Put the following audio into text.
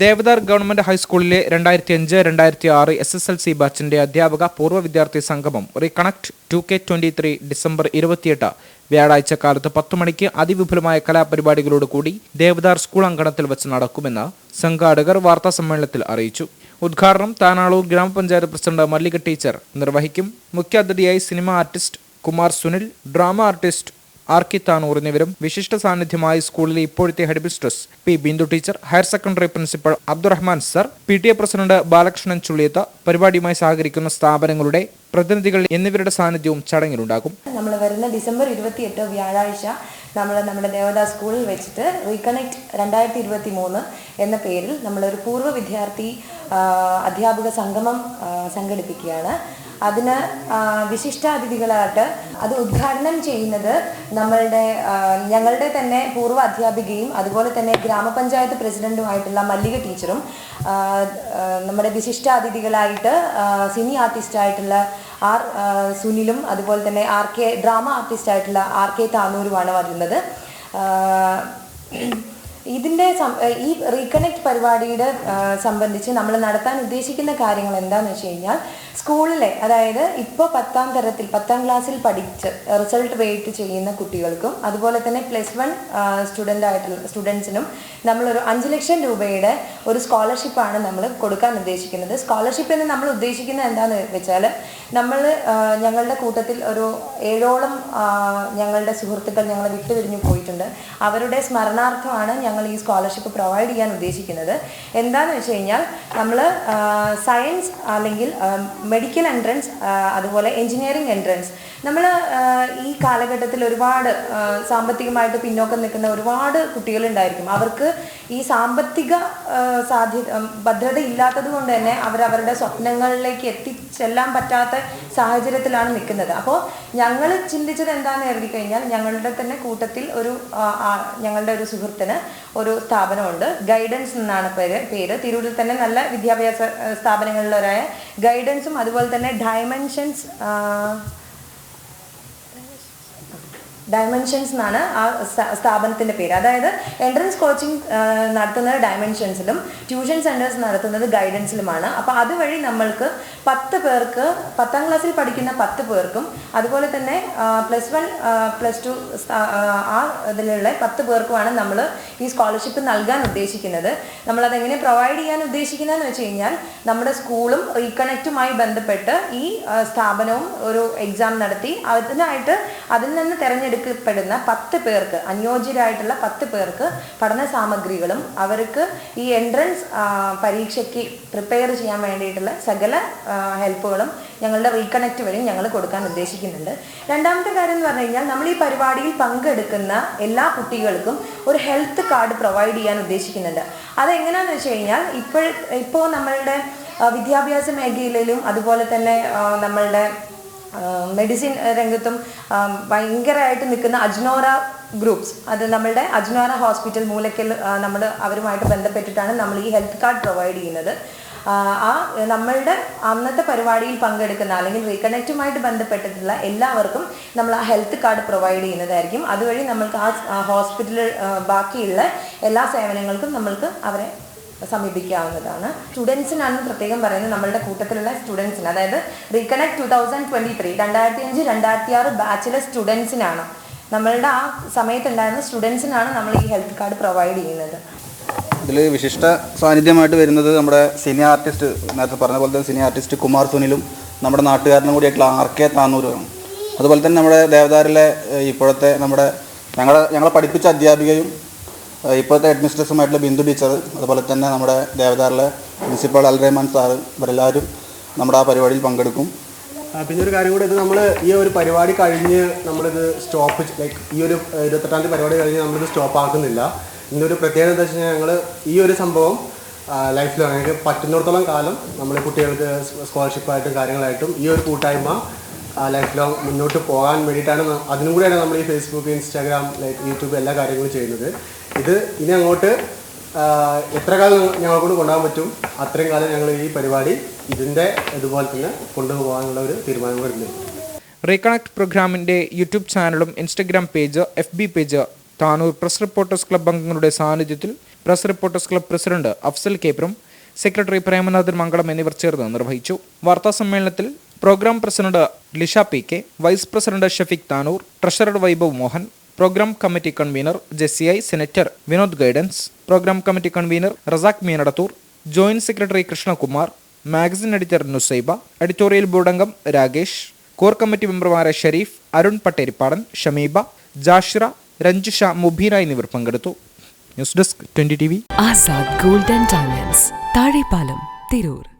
Devadar government ഹൈസ്കൂളിലെ രണ്ടായിരത്തി അഞ്ച് രണ്ടായിരത്തി ആറ് എസ് എസ് എൽ സി ബാച്ചിന്റെ അധ്യാപക പൂർവ വിദ്യാർത്ഥി സംഗമം reconnect two K twenty three December ഇരുപത്തിയെട്ട് വ്യാഴാഴ്ച കാലത്ത് പത്ത് മണിക്ക് അതിവിപുലമായ കലാപരിപാടികളോട് കൂടി ദേവദാർ സ്കൂൾ അങ്കണത്തിൽ വെച്ച് നടക്കുമെന്ന് സംഘാടകർ വാർത്താ സമ്മേളനത്തിൽ അറിയിച്ചു. ഉദ്ഘാടനം താനാളൂർ ഗ്രാമപഞ്ചായത്ത് പ്രസിഡന്റ് മല്ലിക ടീച്ചർ നിർവഹിക്കും. മുഖ്യാതിഥിയായി cinema artist Kumar Sunil drama artist R K Tanur എന്നിവരും വിശിഷ്ട സാന്നിധ്യമായി സ്കൂളിലെ ഇപ്പോഴത്തെ headmistress P Bindu teacher higher secondary principal Abdurahman sir P T A president Balakrishnan Chulliyath പരിപാടിയുമായി സഹകരിക്കുന്ന സ്ഥാപനങ്ങളുടെ പ്രതിനിധികൾ എന്നിവരുടെ സാന്നിധ്യവും ചടങ്ങിലുണ്ടാകും. നമ്മൾ വരുന്ന ഡിസംബർ ഇരുപത്തിയെട്ട് വ്യാഴാഴ്ച നമ്മൾ നമ്മുടെ ദേവദാ സ്കൂളിൽ വെച്ചിട്ട് റീകണക്ട് രണ്ടായിരത്തി ഇരുപത്തി മൂന്ന് എന്ന പേരിൽ നമ്മളൊരു പൂർവ വിദ്യാർത്ഥി അധ്യാപക സംഗമം സംഘടിപ്പിക്കുകയാണ്. അതിന് വിശിഷ്ടാതിഥികളായിട്ട് അത് ഉദ്ഘാടനം ചെയ്യുന്നത് നമ്മളുടെ ഞങ്ങളുടെ തന്നെ പൂർവ അധ്യാപികയും അതുപോലെ തന്നെ ഗ്രാമപഞ്ചായത്ത് പ്രസിഡന്റുമായിട്ടുള്ള മല്ലിക ടീച്ചറും നമ്മുടെ വിശിഷ്ടാതിഥികളായിട്ട് സിനി ആർട്ടിസ്റ്റായിട്ടുള്ള ആർ സുനിലും അതുപോലെ തന്നെ ആർ കെ ഡ്രാമ ആർട്ടിസ്റ്റായിട്ടുള്ള ആർ കെ താനൂരുമാണ് വരുന്നത്. ഇതിന്റെ ഈ റീകണക്ട് പരിപാടിയുടെ സംബന്ധിച്ച് നമ്മൾ നടത്താൻ ഉദ്ദേശിക്കുന്ന കാര്യങ്ങൾ എന്താണെന്ന് വെച്ച് കഴിഞ്ഞാൽ സ്കൂളിലെ അതായത് ഇപ്പോൾ പത്താം തരത്തിൽ പത്താം ക്ലാസ്സിൽ പഠിച്ച് റിസൾട്ട് വെയിറ്റ് ചെയ്യുന്ന കുട്ടികൾക്കും അതുപോലെ തന്നെ പ്ലസ് വൺ സ്റ്റുഡന്റ് ആയിട്ടുള്ള സ്റ്റുഡൻസിനും നമ്മളൊരു അഞ്ച് ലക്ഷം രൂപയുടെ ഒരു സ്കോളർഷിപ്പാണ് നമ്മൾ കൊടുക്കാൻ ഉദ്ദേശിക്കുന്നത്. സ്കോളർഷിപ്പ് എന്ന് നമ്മൾ ഉദ്ദേശിക്കുന്നത് എന്താണെന്ന് വെച്ചാൽ നമ്മൾ ഞങ്ങളുടെ കൂട്ടത്തിൽ ഒരു ഏഴോളം ഞങ്ങളുടെ സുഹൃത്തുക്കൾ ഞങ്ങളെ വിട്ടുപിരിഞ്ഞു പോയിട്ടുണ്ട്. അവരുടെ സ്മരണാർത്ഥമാണ് ഞങ്ങൾ ഈ സ്കോളർഷിപ്പ് പ്രൊവൈഡ് ചെയ്യാൻ ഉദ്ദേശിക്കുന്നത്. എന്താണെന്ന് വെച്ച് കഴിഞ്ഞാൽ നമ്മൾ സയൻസ് അല്ലെങ്കിൽ മെഡിക്കൽ എൻട്രൻസ് അതുപോലെ എഞ്ചിനീയറിംഗ് എൻട്രൻസ് നമ്മൾ ഈ കാലഘട്ടത്തിൽ ഒരുപാട് സാമ്പത്തികമായിട്ട് പിന്നോക്കം നിൽക്കുന്ന ഒരുപാട് കുട്ടികളുണ്ടായിരിക്കും. അവർക്ക് ഈ സാമ്പത്തിക സാധ്യ സാധ്യത ഭദ്രത ഇല്ലാത്തത് കൊണ്ട് തന്നെ അവരവരുടെ സ്വപ്നങ്ങളിലേക്ക് എത്തിച്ചെല്ലാൻ പറ്റാത്ത സാഹചര്യത്തിലാണ് നിൽക്കുന്നത്. അപ്പോൾ ഞങ്ങൾ ചിന്തിച്ചത് എന്താണെന്ന് കരുതി കഴിഞ്ഞാൽ ഞങ്ങളുടെ തന്നെ കൂട്ടത്തിൽ ഒരു ഞങ്ങളുടെ ഒരു സുഹൃത്തിന് ഒരു സ്ഥാപനമുണ്ട്. ഗൈഡൻസ് എന്നാണ് പേര് പേര്. തിരൂരിൽ തന്നെ നല്ല വിദ്യാഭ്യാസ സ്ഥാപനങ്ങളിലൊരായ ഗൈഡൻസും അതുപോലെ തന്നെ ഡയമെൻഷൻസ് ഡയമെൻഷൻസ് എന്നാണ് ആ സ്ഥാപനത്തിന്റെ പേര്. അതായത് എൻട്രൻസ് കോച്ചിങ് നടത്തുന്നത് ഡയമെൻഷൻസിലും ട്യൂഷൻ സെന്റേഴ്സ് നടത്തുന്നത് ഗൈഡൻസിലുമാണ് അപ്പോൾ അതുവഴി നമ്മൾക്ക് പത്ത് പേർക്ക് പത്താം ക്ലാസ്സിൽ പഠിക്കുന്ന പത്ത് പേർക്കും അതുപോലെ തന്നെ പ്ലസ് വൺ പ്ലസ് ടു ആ ഇതിലുള്ള പത്ത് പേർക്കുമാണ് നമ്മൾ ഈ സ്കോളർഷിപ്പ് നൽകാൻ ഉദ്ദേശിക്കുന്നത്. നമ്മളതെങ്ങനെ പ്രൊവൈഡ് ചെയ്യാൻ ഉദ്ദേശിക്കുന്നതെന്ന് വെച്ച് കഴിഞ്ഞാൽ നമ്മുടെ സ്കൂളും റീകണക്റ്റുമായി ബന്ധപ്പെട്ട് ഈ സ്ഥാപനവും ഒരു എക്സാം നടത്തി അതിനായിട്ട് അതിൽ നിന്ന് തിരഞ്ഞെടുക്കപ്പെടുന്ന പത്ത് പേർക്ക് അനുയോജ്യരായിട്ടുള്ള പത്ത് പേർക്ക് പഠന സാമഗ്രികളും അവർക്ക് ഈ എൻട്രൻസ് പരീക്ഷയ്ക്ക് പ്രിപ്പയർ ചെയ്യാൻ വേണ്ടിയിട്ടുള്ള സകല ഹെൽപ്പുകളും ഞങ്ങളുടെ റീകണക്ട് വഴി ഞങ്ങൾ കൊടുക്കാൻ ഉദ്ദേശിക്കുന്നുണ്ട്. രണ്ടാമത്തെ കാര്യം എന്ന് പറഞ്ഞു കഴിഞ്ഞാൽ നമ്മൾ ഈ പരിപാടിയിൽ പങ്കെടുക്കുന്ന എല്ലാ കുട്ടികൾക്കും ഒരു ഹെൽത്ത് കാർഡ് പ്രൊവൈഡ് ചെയ്യാൻ ഉദ്ദേശിക്കുന്നുണ്ട്. അതെങ്ങനെയാണെന്ന് വെച്ച് കഴിഞ്ഞാൽ ഇപ്പോൾ ഇപ്പോൾ നമ്മളുടെ വിദ്യാഭ്യാസ മേഖലയിലും അതുപോലെ തന്നെ നമ്മളുടെ മെഡിസിൻ രംഗത്തും ഭയങ്കരമായിട്ട് നിൽക്കുന്ന അജ്നോറ ഗ്രൂപ്പ്സ് അത് നമ്മളുടെ അജ്നോറ ഹോസ്പിറ്റൽ മൂലക്കൽ നമ്മൾ അവരുമായിട്ട് ബന്ധപ്പെട്ടിട്ടാണ് നമ്മൾ ഈ ഹെൽത്ത് കാർഡ് പ്രൊവൈഡ് ചെയ്യുന്നത്. ആ നമ്മളുടെ അന്നത്തെ പരിപാടിയിൽ പങ്കെടുക്കുന്ന അല്ലെങ്കിൽ റീകണക്റ്റുമായിട്ട് ബന്ധപ്പെട്ടിട്ടുള്ള എല്ലാവർക്കും നമ്മൾ ആ ഹെൽത്ത് കാർഡ് പ്രൊവൈഡ് ചെയ്യുന്നതായിരിക്കും. അതുവഴി നമ്മൾക്ക് ആ ഹോസ്പിറ്റലിൽ ബാക്കിയുള്ള എല്ലാ സേവനങ്ങൾക്കും നമ്മൾക്ക് അവരെ സമീപിക്കാവുന്നതാണ്. സ്റ്റുഡൻസിനാണ് പ്രത്യേകം പറയുന്നത് നമ്മളുടെ കൂട്ടത്തിലുള്ള സ്റ്റുഡൻസിന്. അതായത് reconnect two thousand twenty three രണ്ടായിരത്തി അഞ്ച് രണ്ടായിരത്തി ആറ് ബാച്ചിലെ സ്റ്റുഡൻസിനാണ്. നമ്മളുടെ ആ സമയത്തുണ്ടായിരുന്ന സ്റ്റുഡൻസിനാണ് നമ്മൾ ഈ ഹെൽത്ത് കാർഡ് പ്രൊവൈഡ് ചെയ്യുന്നത്. ഇതിൽ വിശിഷ്ട സാന്നിധ്യമായിട്ട് വരുന്നത് നമ്മുടെ സിനി ആർട്ടിസ്റ്റ് നേരത്തെ പറഞ്ഞ പോലെ തന്നെ സിനി ആർട്ടിസ്റ്റ് കുമാർ സുനിലും നമ്മുടെ നാട്ടുകാരനും കൂടിയായിട്ടുള്ള ആർ കെ താന്നൂരും അതുപോലെ തന്നെ നമ്മുടെ ദേവദാരിലെ ഇപ്പോഴത്തെ നമ്മുടെ ഞങ്ങളെ ഞങ്ങളെ പഠിപ്പിച്ച അധ്യാപികയും ഇപ്പോഴത്തെ ഹെഡ്മിസ്ട്രസുമായിട്ടുള്ള ബിന്ദു ടീച്ചർ അതുപോലെ തന്നെ നമ്മുടെ ദേവദാറിലെ പ്രിൻസിപ്പൾ അൽറഹ്മാൻ സാറ് ഇവരെല്ലാവരും നമ്മുടെ ആ പരിപാടിയിൽ പങ്കെടുക്കും. പിന്നെ ഒരു കാര്യം കൂടെ ഇത് നമ്മൾ ഈ ഒരു പരിപാടി കഴിഞ്ഞ് നമ്മളിത് സ്റ്റോപ്പ് ലൈക്ക് ഈ ഒരു ഇരുപത്തെട്ടാം തീയതി പരിപാടി കഴിഞ്ഞ് നമ്മളിത് സ്റ്റോപ്പ് ആക്കുന്നില്ല ഇന്നൊരു പ്രത്യേകത എന്താ വെച്ച് കഴിഞ്ഞാൽ ഞങ്ങൾ ഈ ഒരു സംഭവം ലൈഫിൽ ഞങ്ങൾക്ക് പറ്റുന്നിടത്തോളം കാലം നമ്മൾ കുട്ടികൾക്ക് സ്കോളർഷിപ്പായിട്ടും കാര്യങ്ങളായിട്ടും ഈ ഒരു കൂട്ടായ്മ ലൈഫ് ലോങ് മുന്നോട്ട് പോകാൻ വേണ്ടിയിട്ടാണ് അതിനും കൂടെയാണ് നമ്മൾ ഈ ഫേസ്ബുക്ക് ഇൻസ്റ്റാഗ്രാം ലൈക്ക് യൂട്യൂബ് എല്ലാ കാര്യങ്ങളും ചെയ്യുന്നത്. ഇത് ഇനി അങ്ങോട്ട് എത്ര കാലം ഞങ്ങളെ കൊണ്ട് കൊണ്ടുപോകാൻ പറ്റും അത്രയും കാലം ഞങ്ങൾ ഈ പരിപാടി ഇതിന്റെ ഇതുപോലെ തന്നെ കൊണ്ടുപോകാനുള്ള ഒരു തീരുമാനം വരുന്നത് റീകണക്ട് പ്രോഗ്രാമിന്റെ യൂട്യൂബ് ചാനലും Instagram page F B page Tanur press reporters club അംഗങ്ങളുടെ സാന്നിധ്യത്തിൽ press reporters club president Afsal Kepram secretary Premanathan Mangalam എന്നിവർ ചേർന്ന് നിർവഹിച്ചു. വാർത്താ സമ്മേളനത്തിൽ programme president Lisha P K vice president Shafeeq Tanur treasurer Vaibhav Mohan programme committee convener JCI senator Vinod guidance. Programme committee convener Razak Meenadathur. Joint secretary Krishnakumar. Magazine editor Nusaiba. Editorial board അംഗം Rakesh. Core committee മെമ്പർമാരായ ഷെരീഫ് അരുൺ പട്ടേരിപ്പാടൻ ഷമീബ ജാഷിറ രഞ്ജുഷ മുബീന എന്നിവർ പങ്കെടുത്തു. News desk twenty T Azad and diamonds Thazhepalam Tirur.